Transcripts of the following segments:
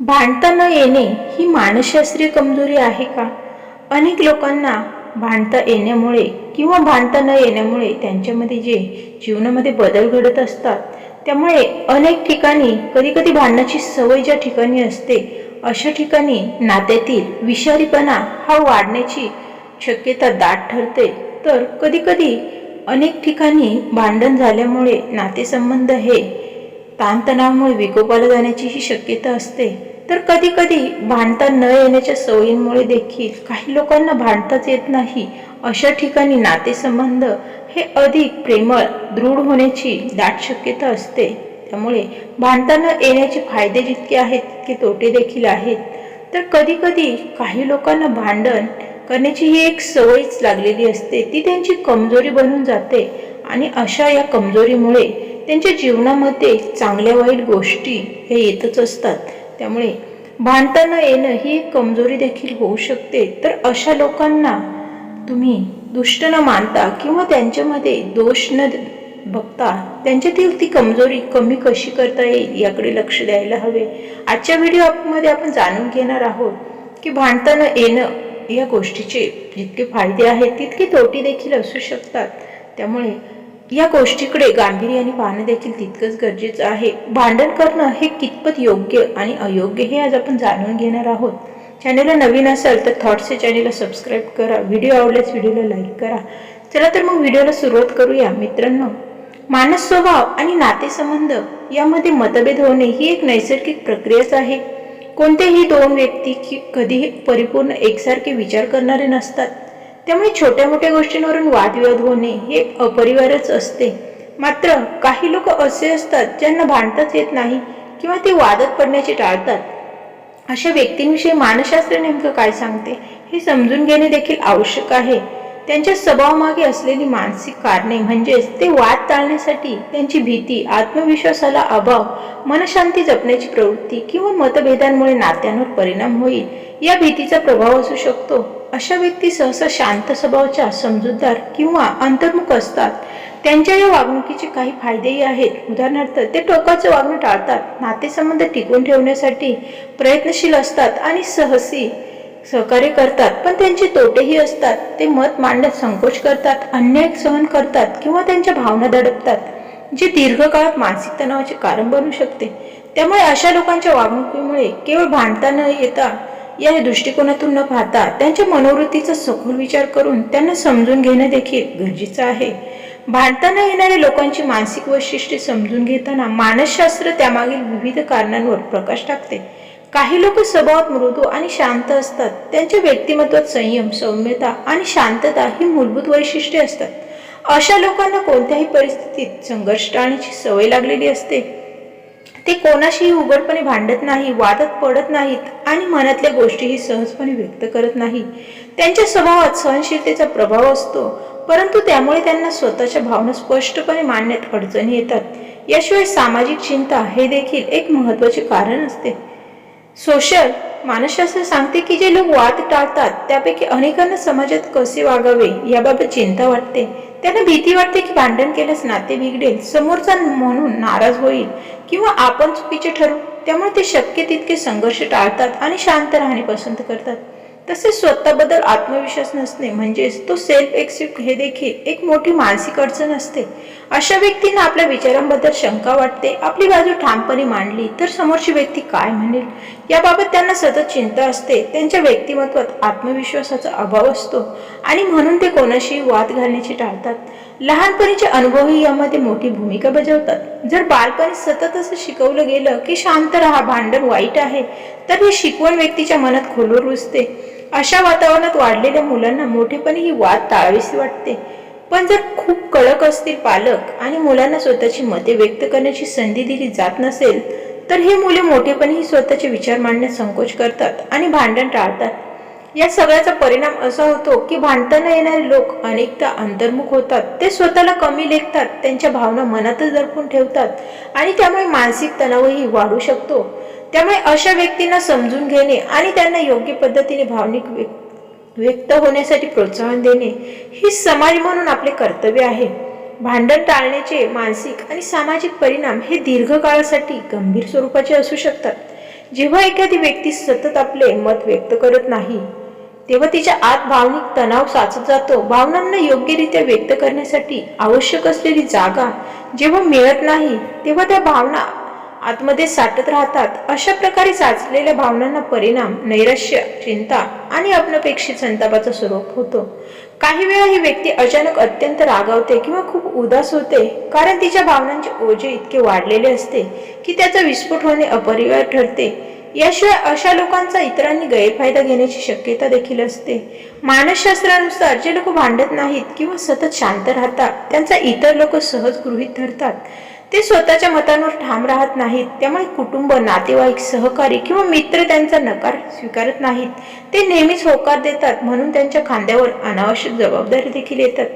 भांडता न येणे ही मानसशास्त्रीय कमजोरी आहे का? अनेक लोकांना भांडता येण्यामुळे किंवा भांडता न येण्यामुळे त्यांच्यामध्ये जे जीवनामध्ये बदल घडत असतात त्यामुळे अनेक ठिकाणी कधीकधी भांडण्याची सवय ज्या ठिकाणी असते अशा ठिकाणी नात्यातील विषारीपणा हा वाढण्याची शक्यता दाट ठरते. तर कधीकधी अनेक ठिकाणी भांडण झाल्यामुळे नातेसंबंध हे ताणतणावामुळे विकोपाला जाण्याचीही शक्यता असते. तर कधी कधी भांडता न येण्याच्या सवयींमुळे देखील काही लोकांना भांडताच येत नाही. अशा ठिकाणी नातेसंबंध हे अधिक प्रेमळ दृढ होण्याची दाट शक्यता असते. त्यामुळे भांडता न येण्याचे फायदे जितके आहेत तितके तोटे देखील आहेत. तर कधी कधी काही लोकांना भांडण करण्याची ही एक सवयच लागलेली असते. ती त्यांची कमजोरी बनून जाते. आणि अशा या कमजोरीमुळे त्यांच्या जीवनामध्ये चांगल्या वाईट गोष्टी हे येतच असतात. त्यामुळे भांडता न येणं ही एक कमजोरी देखील होऊ शकते. तर अशा लोकांना तुम्ही दुष्ट न मानता किंवा त्यांच्यामध्ये दोष न बघता त्यांच्यातील ती कमजोरी कमी कशी करता येईल याकडे लक्ष द्यायला हवे. आजच्या व्हिडिओमध्ये आपण जाणून घेणार आहोत की भांडता न येणं या गोष्टीचे जितके फायदे आहेत तितके तोटी देखील असू शकतात. त्यामुळे या गोष्टीकडे गांभीर्याने पाहणं देखील तितकंच गरजेचं आहे. भांडण करणं हे कितपत योग्य आणि अयोग्य हे आज आपण जाणून घेणार आहोत. चॅनलला नवीन असाल तर थॉट्स चॅनलला सबस्क्राईब करा. व्हिडिओ आवडल्यास व्हिडिओला लाईक करा. चला तर मग व्हिडिओला सुरुवात करूया. मित्रांनो मानस स्वभाव आणि नातेसंबंध यामध्ये मतभेद होणे ही एक नैसर्गिक प्रक्रियाच आहे. कोणतेही दोन व्यक्ती की कधीही परिपूर्ण एकसारखे विचार करणारे नसतात. त्यामुळे छोट्या मोठ्या गोष्टींवरून वादविवाद होणे हे अपरिवारच असते. मात्र काही लोक असे असतात ज्यांना भांडताच येत नाही किंवा ते वादत पडण्याचे टाळतात. अशा व्यक्तींविषयी मानसशास्त्र नेमकं काय सांगते हे समजून घेणे देखील आवश्यक आहे. त्यांच्या स्वभावामागे असलेली मानसिक कारणे म्हणजेच ते वाद टाळण्यासाठी त्यांची भीती आत्मविश्वासाला अभाव मनशांती जपण्याची प्रवृत्ती किंवा मतभेदांमुळे नात्यांवर परिणाम होईल या भीतीचा प्रभाव असू शकतो. अशा व्यक्ती सहसा शांत स्वभावाच्या समजूतदार किंवा अंतर्मुख असतात. त्यांच्या या वागणुकीचे काही फायदेही आहेत. उदाहरणार्थ ते टोकाचं वागणं टाळतात. नातेसंबंध टिकवून ठेवण्यासाठी प्रयत्नशील असतात आणि सहसी सहकार्य करतात. पण त्यांचे तोटेही असतात. ते मत मांडण्यात संकोच करतात अन्याय सहन करतात किंवा त्यांच्या भावना दडपतात जे दीर्घकाळात मानसिक तणावाचे कारण बनू शकते. त्यामुळे अशा लोकांच्या वागणुकीमुळे केवळ भांडता न येता या दृष्टिकोनातून न पाहता त्यांच्या मनोवृत्तीचा सखोल विचार करून त्यांना समजून घेणं देखील गरजेचं आहे. भारतानं येणाऱ्या लोकांची मानसिक वैशिष्ट्ये समजून घेताना मानसशास्त्र त्यामागील विविध कारणांवर प्रकाश टाकते. काही लोक स्वभावात मृदू आणि शांत असतात. त्यांच्या व्यक्तिमत्वात संयम सौम्यता आणि शांतता ही मूलभूत वैशिष्ट्ये असतात. अशा लोकांना कोणत्याही परिस्थितीत संघर्ष टाळण्याची सवय लागलेली असते. ते कोणाशीही उघडपणे भांडत नाही वादत पडत नाहीत आणि मनातल्या गोष्टीही सहजपणे व्यक्त करत नाही. त्यांच्या स्वभावात सहनशीलतेचा प्रभाव असतो परंतु त्यामुळे त्यांना स्वतःच्या भावना स्पष्टपणे मांडण्यात अडचणी येतात. याशिवाय सामाजिक चिंता हे देखील एक महत्त्वाचे कारण असते. सोशल मानसशास्त्र सांगते की जे लोक वाद टाळतात त्यापैकी अनेकांना समाजात कसे वागावे याबाबत चिंता वाटते. त्यांना भीती वाटते की भांडण केल्यास नाते बिघडेल समोरचा म्हणून नाराज होईल किंवा आपण चुकीचे ठरू त्यामुळे ते शक्य तितके संघर्ष टाळतात आणि शांत राहणे पसंत करतात. तसेच स्वतःबद्दल आत्मविश्वास नसणे म्हणजेच तो सेल्फ एक्सेप्ट हे देखील एक मोठी मानसिक अडचण असते. अशा व्यक्तींना आपल्या विचारांबद्दल शंका वाटते आपली बाजू ठामपणे मांडली तर समोरची व्यक्ती काय म्हणेल? याबाबत त्यांना सतत चिंता असते. त्यांच्या व्यक्तिमत्वात आत्मविश्वासाचा अभाव असतो आणि म्हणून ते कोणाशी वाद घालण्याची टाळतात. लहानपणीचे अनुभवही यामध्ये मोठी भूमिका बजावतात. जर बालपणी सतत असं शिकवलं गेलं की शांत राहा भांडण वाईट आहे तर ही शिकवण व्यक्तीच्या मनात खोलवर रुजते. अशा वातावरणात वाढलेल्या मुलांना मोठेपणी ही वाद टाळावीशी वाटते. पण जर खूप कडक असतील पालक आणि मुलांना स्वतःची मते व्यक्त करण्याची संधी दिली जात नसेल तर हे मुले मोठेपणी स्वतःचे विचार मांडण्यास संकोच करतात आणि भांडण टाळतात. या सगळ्याचा परिणाम असा होतो की भांडताना येणारे लोक अनेकदा अंतर्मुख होतात. ते स्वतःला कमी लेखतात त्यांच्या भावना मनातच दडपून ठेवतात आणि त्यामुळे मानसिक तणावही वाढू शकतो. त्यामुळे अशा व्यक्तींना समजून घेणे आणि त्यांना योग्य पद्धतीने भावनिक व्यक्त होण्यासाठी प्रोत्साहन देणे ही समाज म्हणून आपले कर्तव्य आहे. भांडण टाळण्याचे मानसिक आणि सामाजिक परिणाम हे दीर्घकाळासाठी गंभीर स्वरूपाचे असू शकतात. जेव्हा एखादी व्यक्ती सतत आपले मत व्यक्त करत नाही तेव्हा तिच्या आत भावनिक तणाव साचत जातो. भावनांना योग्यरित्या व्यक्त करण्यासाठी आवश्यक असलेली जागा जेव्हा मिळत नाही तेव्हा त्या भावना आतमध्ये साठत राहतात. अशा प्रकारे साचलेल्या भावनांना परिणाम नैराश्य चिंता आणि अनपेक्षित संतापाचं स्वरूप होतो. काही वेळा ही व्यक्ती अचानक अत्यंत रागावते किंवा खूप उदास होते कारण तिच्या भावनांचे ओझे इतके वाढलेले असते की त्याचा विस्फोट होणे अपरिवार ठरते. याशिवाय अशा लोकांचा इतरांनी गैरफायदा घेण्याची शक्यता देखील असते. मानसशास्त्रानुसार जे लोक भांडत नाहीत किंवा सतत शांत राहतात त्यांचा इतर लोक सहज गृहीत धरतात. ते स्वतःच्या मतांवर ठाम राहत नाहीत. त्यामुळे कुटुंब नातेवाईक सहकारी किंवा मित्र त्यांचा नकार स्वीकारत नाहीत. ते नेहमीच होकार देतात म्हणून त्यांच्या खांद्यावर अनावश्यक जबाबदारी देखील येतात.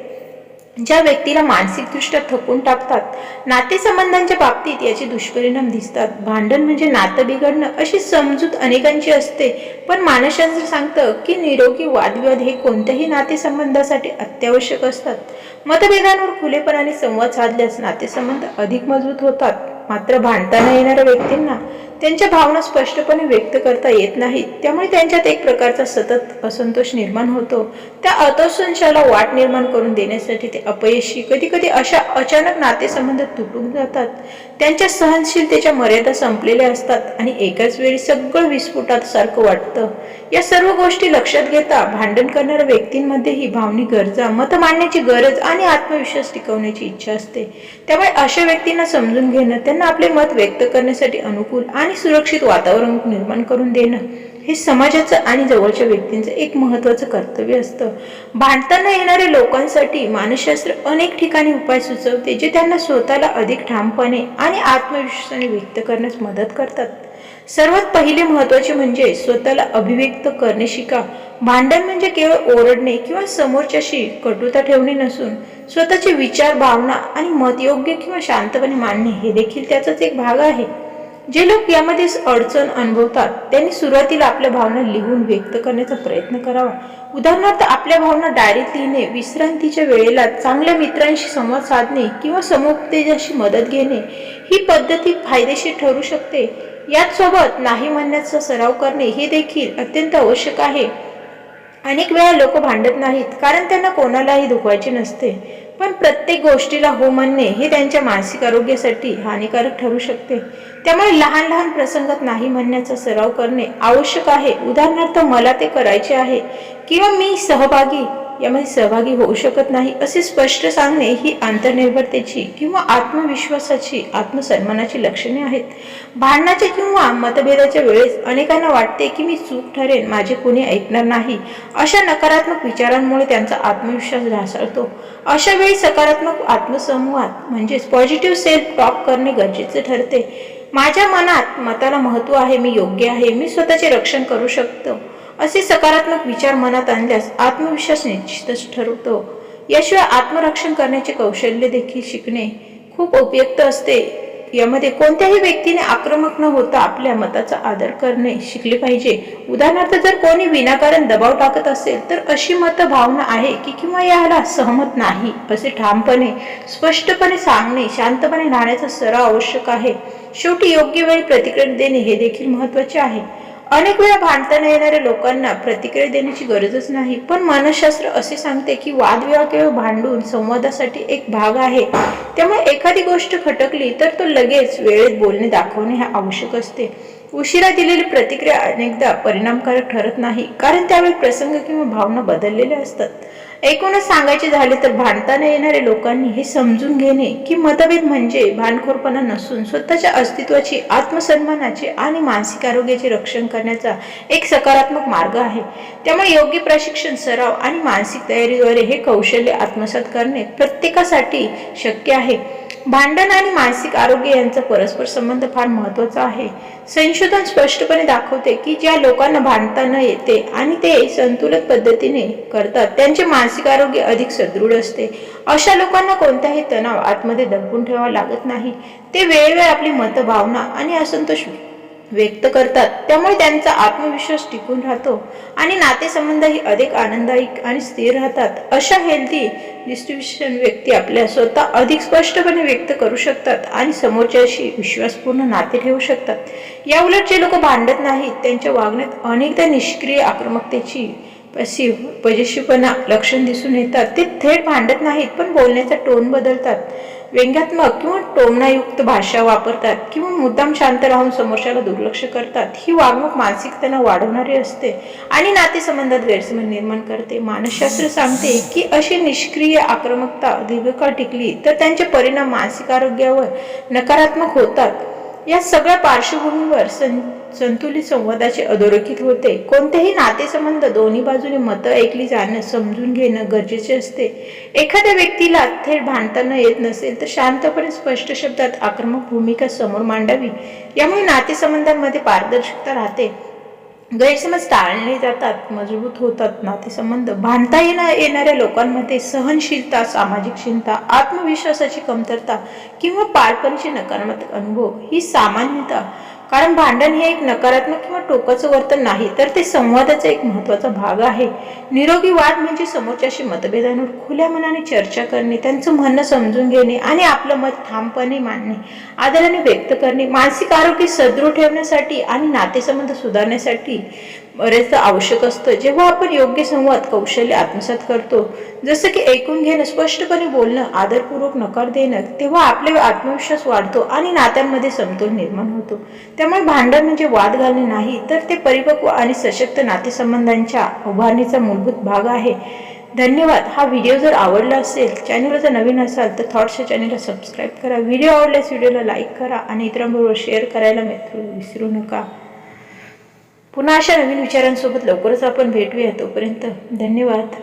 ज्या व्यक्तीला मानसिकदृष्ट्या थकून टाकतात नातेसंबंधांच्या बाबतीत याचे दुष्परिणाम दिसतात. भांडण म्हणजे नातं बिघडणं अशी समजूत अनेकांची असते. पण मानसशास्त्र सांगतं की निरोगी वादविवाद हे कोणत्याही नातेसंबंधासाठी अत्यावश्यक असतात. मतभेदांवर खुलेपणाने संवाद साधल्यास नातेसंबंध अधिक मजबूत होतात. मात्र भांडताना येणाऱ्या व्यक्तींना त्यांच्या भावना स्पष्टपणे व्यक्त करता येत नाहीत. त्यामुळे त्यांच्यात एक प्रकारचा सतत असंतोष निर्माण होतो. त्या असंतोषाला वाट निर्माण करून देण्यासाठी ते अपयशी. कधी कधी अशा अचानक नातेसंबंध तुटून जातात. त्यांच्या सहनशीलतेच्या मर्यादा संपलेल्या असतात आणि एकाच वेळी सगळं विस्फोटात सारखं वाटतं. या सर्व गोष्टी लक्षात घेता भांडण करणाऱ्या व्यक्तींमध्येही भावनिक गरजा मत मांडण्याची गरज आणि आत्मविश्वास टिकवण्याची इच्छा असते. त्यामुळे अशा व्यक्तींना समजून घेणं त्यांना आपले मत व्यक्त करण्यासाठी अनुकूल आणि सुरक्षित वातावरण निर्माण करून देणं हे समाजाचं आणि जवळच्या व्यक्तींचं एक महत्त्वाचं कर्तव्य असतं. भांडताना येणाऱ्या लोकांसाठी मानसशास्त्र अनेक ठिकाणी उपाय सुचवते जे त्यांना स्वतःला अधिक ठामपणे आणि आत्मविश्वासाने व्यक्त करण्यास मदत करतात. सर्वात पहिले महत्त्वाचे म्हणजे स्वतःला अभिव्यक्त करणे शिका. भांडण म्हणजे केवळ ओरडणे किंवा समोरच्याशी कटुता ठेवणे नसून स्वतःचे विचार भावना आणि मत योग्य किंवा शांतपणे मांडणे हे देखील त्याचाच एक भाग आहे. जे लोक यामध्ये अडचण अनुभवतात त्यांनी सुरुवातीला आपल्या भावना लिहून व्यक्त करण्याचा प्रयत्न करावा. उदाहरणार्थ आपल्या भावना डायरीत लिहिणे विश्रांतीच्या वेळेला चांगल्या मित्रांशी संवाद साधणे किंवा समुपदेशाशी मदत घेणे ही पद्धती फायदेशीर ठरू शकते. याच सोबत नाही म्हणण्याचा सराव करणे हे देखील अत्यंत आवश्यक आहे. अनेक वेळा लोक भांडत नाहीत कारण त्यांना कोणालाही दुखवायचे नसते. पण प्रत्येक गोष्टीला हो म्हणणे हे त्यांच्या मानसिक आरोग्यासाठी हानिकारक ठरू शकते. त्यामुळे लहान लहान प्रसंगात नाही म्हणण्याचा सराव करणे आवश्यक आहे. उदाहरणार्थ मला ते करायचे आहे किंवा मी सहभागी यामध्ये सहभागी होऊ शकत नाही असे स्पष्ट सांगणे ही आंतरनिर्भरतेची किंवा आत्मविश्वासाची आत्मसन्मानाची लक्षणे आहेत. भांडणाच्या किंवा मतभेदाच्या वेळेस अनेकांना वाटते की मी चूक ठरेन माझे कुणी ऐकणार नाही. अशा नकारात्मक विचारांमुळे त्यांचा आत्मविश्वास ढासळतो. अशा वेळी सकारात्मक आत्मसंवाद म्हणजेच पॉझिटिव्ह सेल्फ टॉक करणे गरजेचे ठरते. माझ्या मनात मताला महत्त्व आहे मी योग्य आहे मी स्वतःचे रक्षण करू शकतो. असे सकारात्मक विचार मनात आणल्यास आत्मविश्वास निश्चितच ठरवतो. याशिवाय आत्मरक्षण करण्याचे कौशल्य देखील शिकणे खूप उपयुक्त असते. यामध्ये कोणत्याही व्यक्तीने आक्रमक न होता आपल्या मताचा आदर करणे शिकले पाहिजे. उदाहरणार्थ जर कोणी विनाकारण दबाव टाकत असेल तर अशी मत भावना आहे की किंवा याला सहमत नाही असे ठामपणे स्पष्टपणे सांगणे शांतपणे राहण्याचा सराव आवश्यक आहे. शेवटी योग्य वेळी प्रतिक्रिया देणे हे देखील महत्त्वाचे आहे. अनेक वेळा भांडताना येणाऱ्या लोकांना प्रतिक्रिया देण्याची गरजच नाही. पण मानसशास्त्र असे सांगते की वादविवाह केवळ भांडून संवादासाठी एक भाग आहे. त्यामुळे एखादी गोष्ट खटकली तर तो लगेच वेळेत बोलणे दाखवणे हे आवश्यक असते. उशिरा दिलेली प्रतिक्रिया अनेकदा परिणामकारक ठरत नाही कारण त्यावेळी प्रसंग किंवा भावना बदललेल्या असतात. एकूणच सांगायचे झाले तर भांडताना येणाऱ्या लोकांनी हे समजून घेणे की मतभेद म्हणजे भांडखोरपणा नसून स्वतःच्या अस्तित्वाची आत्मसन्मानाचे आणि मानसिक आरोग्याचे रक्षण करण्याचा एक सकारात्मक मार्ग आहे. त्यामुळे योग्य प्रशिक्षण सराव आणि मानसिक तयारीद्वारे हे कौशल्य आत्मसात करणे प्रत्येकासाठी शक्य आहे. भांडण आणि मानसिक आरोग्य यांचा परस्पर संबंध फार महत्त्वाचा आहे. संशोधन स्पष्टपणे दाखवते की ज्या लोकांना भांडता न येते आणि ते संतुलित पद्धतीने करतात त्यांचे मानसिक आरोग्य अधिक सदृढ असते. अशा लोकांना कोणताही तणाव आतमध्ये दडपून ठेवावा लागत नाही. ते वेळोवेळी आपली मतभावना आणि असंतोष व्यक्त करतात. त्यामुळे त्यांचा आत्मविश्वास टिकून राहतो आणि नातेसंबंधही अधिक आनंददायी आणि स्थिर राहतात. अशा हेल्दी डिस्ट्रीब्युशन व्यक्ती आपल्या स्वतः अधिक स्पष्टपणे व्यक्त करू शकतात आणि समोरच्याशी विश्वासपूर्ण नाते ठेवू शकतात. याउलट जे लोक भांडत नाहीत त्यांच्या वागण्यात अनेकदा निष्क्रिय आक्रमकतेची पसिव पजेशीपणा लक्षण दिसून येतात. ते थेट भांडत नाहीत पण बोलण्याचा टोन बदलतात. व्यंग्यात्मक किंवा टोमणायुक्त भाषा वापरतात किंवा मुद्दाम शांत राहून समोरच्याला दुर्लक्ष करतात ही वागणूक मानसिक तणाव वाढवणारी असते आणि नातेसंबंधात गैरसमज निर्माण करते. मानसशास्त्र सांगते की अशी निष्क्रिय आक्रमकता दीर्घकाळ टिकली तर त्यांचे परिणाम मानसिक आरोग्यावर नकारात्मक होतात. या सगळ्या पार्श्वभूमीवर सं संतुलित संवादाचे अधोरेखित होते. कोणतेही नातेसंबंध दोन्ही बाजूने मतं ऐकली जाणं समजून घेणं गरजेचे असते. एखाद्या व्यक्तीला थेट भांडताना येत नसेल तर शांतपणे स्पष्ट शब्दात आक्रमक भूमिका समोर मांडावी. यामुळे नातेसंबंधांमध्ये पारदर्शकता राहते. गैरसमज टाळले जातात मजबूत होतात नातेसंबंध भांडता येणं येणाऱ्या लोकांमध्ये सहनशीलता सामाजिक चिंता आत्मविश्वासाची कमतरता किंवा बाळपणीचे नकारात्मक अनुभव ही सामान्यता कारण भांडण हे एक नकारात्मक किंवा टोकाचं वर्तन नाही तर ते संवादाचा एक महत्त्वाचा भाग आहे. निरोगी वाद म्हणजे समोरच्याशी मतभेदांवर खुल्या मनाने चर्चा करणे त्यांचं म्हणणं समजून घेणे आणि आपलं मत ठामपणे मांडणे आदराने व्यक्त करणे मानसिक आरोग्य सदृढ ठेवण्यासाठी आणि नातेसंबंध सुधारण्यासाठी बरेचदा आवश्यक असतं. जेव्हा आपण योग्य संवाद कौशल्य आत्मसात करतो जसं की ऐकून घेणं स्पष्टपणे बोलणं आदरपूर्वक नकार देणं तेव्हा आपले आत्मविश्वास वाढतो आणि नात्यांमध्ये समतोल निर्माण होतो. त्यामुळे भांडण म्हणजे वाद घालणे नाही तर ते परिपक्व आणि सशक्त नातेसंबंधांच्या उभारणीचा मूलभूत भाग आहे. धन्यवाद. हा व्हिडिओ जर आवडला असेल चॅनल जर नवीन असाल तर थॉट्सच्या चॅनलला सबस्क्राईब करा. व्हिडिओ आवडल्यास व्हिडिओला लाईक करा आणि इतरांबरोबर शेअर करायला मित्र विसरू नका. पुन्हा अशा नवीन विचारांसोबत लवकरच आपण भेटूया तोपर्यंत धन्यवाद.